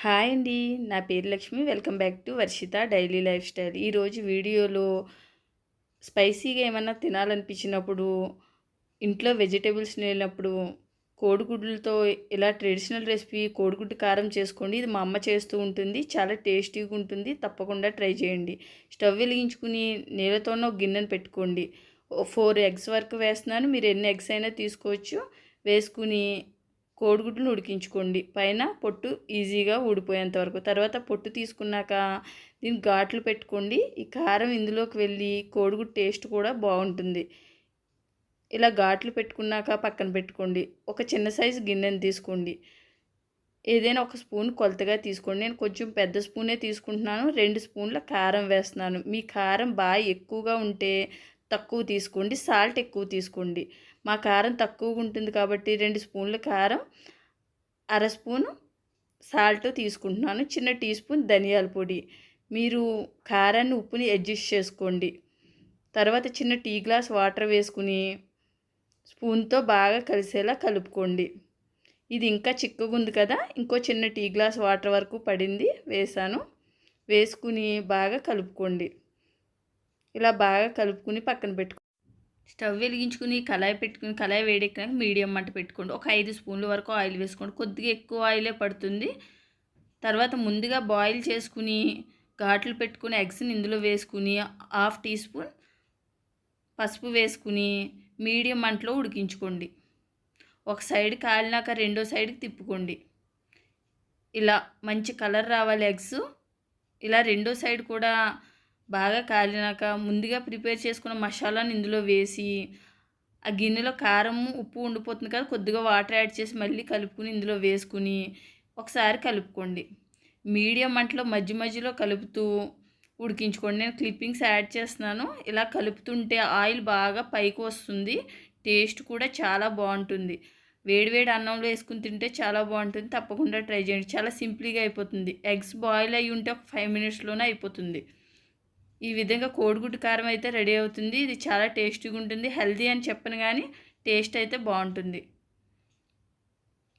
Hi అండి. నా పేరు Lakshmi. Welcome back to Varshitha daily life style. ఈరోజు వీడియోలో స్పైసీగా ఏమన్నా తినాలనిపించినప్పుడు ఇంట్లో వెజిటేబుల్స్ లేనప్పుడు కోడిగుడ్లతో ఇలా ట్రెడిషనల్ రెసిపీ కోడిగుడ్డు కారం చేసుకోండి. ఇది మా అమ్మ చేస్తూ ఉంటుంది. చాలా టేస్టీగా ఉంటుంది. తప్పకుండా ట్రై చేయండి. స్టవ్ వెలిగించుకుని నీళ్ళతోనో గిన్నెను పెట్టుకోండి. ఫోర్ ఎగ్స్ వరకు వేస్తున్నాను. మీరు ఎన్ని ఎగ్స్ అయినా తీసుకోవచ్చు. వేసుకుని కోడిగుడ్లు ఉడికించుకోండి. పైన పొట్టు ఈజీగా ఊడిపోయేంత వరకు. తర్వాత పొట్టు తీసుకున్నాక దీన్ని ఘాట్లు పెట్టుకోండి. ఈ కారం ఇందులోకి వెళ్ళి కోడిగుడ్డు టేస్ట్ కూడా బాగుంటుంది. ఇలా ఘాట్లు పెట్టుకున్నాక పక్కన పెట్టుకోండి. ఒక చిన్న సైజు గిన్నెని తీసుకోండి. ఏదైనా ఒక స్పూన్ కొలతగా తీసుకోండి. నేను కొంచెం పెద్ద స్పూనే తీసుకుంటున్నాను. రెండు స్పూన్ల కారం వేస్తున్నాను. మీ కారం బాగా ఎక్కువగా ఉంటే తక్కువ తీసుకోండి సాల్ట్ ఎక్కువ తీసుకోండి. మా కారం తక్కువగా ఉంటుంది కాబట్టి రెండు స్పూన్ల కారం అర స్పూను సాల్ట్ తీసుకుంటున్నాను. చిన్న టీ స్పూన్ ధనియాల పొడి. మీరు కారాన్ని ఉప్పుని అడ్జస్ట్ చేసుకోండి. తర్వాత చిన్న టీ గ్లాస్ వాటర్ వేసుకుని స్పూన్తో బాగా కలిసేలా కలుపుకోండి. ఇది ఇంకా చిక్కగా ఉంది కదా ఇంకో చిన్న టీ గ్లాస్ వాటర్ వరకు పడింది వేసాను. వేసుకుని బాగా కలుపుకోండి. ఇలా బాగా కలుపుకుని పక్కన పెట్టుకో. స్టవ్ వెలిగించుకుని కళాయి పెట్టుకుని కళాయి వేడెక్కినాక మీడియం మంట పెట్టుకోండి. ఒక ఐదు స్పూన్ల వరకు ఆయిల్ వేసుకోండి. కొద్దిగా ఎక్కువ ఆయిలే పడుతుంది. తర్వాత ముందుగా బాయిల్ చేసుకుని ఘాట్లు పెట్టుకుని ఎగ్స్ని ఇందులో వేసుకుని హాఫ్ టీ స్పూన్ పసుపు వేసుకుని మీడియం మంటలో ఉడికించుకోండి. ఒక సైడ్ కాలినాక రెండో సైడ్కి తిప్పుకోండి. ఇలా మంచి కలర్ రావాలి ఎగ్స్. ఇలా రెండో సైడ్ కూడా బాగా కాలినాక ముందుగా ప్రిపేర్ చేసుకున్న మసాలాను ఇందులో వేసి ఆ గిన్నెలో కారం ఉప్పు ఉండిపోతుంది కదా కొద్దిగా వాటర్ యాడ్ చేసి మళ్ళీ కలుపుకుని ఇందులో వేసుకుని ఒకసారి కలుపుకోండి. మీడియం మంటలో మధ్య మధ్యలో కలుపుతూ ఉడికించుకోండి. నేను క్లిప్పింగ్స్ యాడ్ చేస్తున్నాను. ఇలా కలుపుతుంటే ఆయిల్ బాగా పైకి వస్తుంది. టేస్ట్ కూడా చాలా బాగుంటుంది. వేడివేడి అన్నంలో వేసుకుని తింటే చాలా బాగుంటుంది. తప్పకుండా ట్రై చేయండి. చాలా సింపుల్గా అయిపోతుంది. ఎగ్స్ బాయిల్ అయ్యి ఉంటే ఒక ఫైవ్ మినిట్స్లోనే అయిపోతుంది. ఈ విధంగా కోడిగుడ్డు కారం అయితే రెడీ అవుతుంది. ఇది చాలా టేస్టీగా ఉంటుంది. హెల్దీ అని చెప్పను కానీ టేస్ట్ అయితే బాగుంటుంది.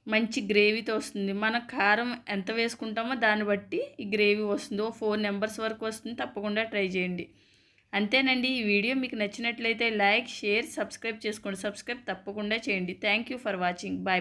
మంచి గ్రేవీతో వస్తుంది. మన కారం ఎంత వేసుకుంటామో దాన్ని బట్టి ఈ గ్రేవీ వస్తుంది. ఓ ఫోర్ నెంబర్స్ వరకు వస్తుంది. తప్పకుండా ట్రై చేయండి. అంతేనండి. ఈ వీడియో మీకు నచ్చినట్లయితే లైక్ షేర్ సబ్స్క్రైబ్ చేసుకోండి. సబ్స్క్రైబ్ తప్పకుండా చేయండి. Thank you for watching. Bye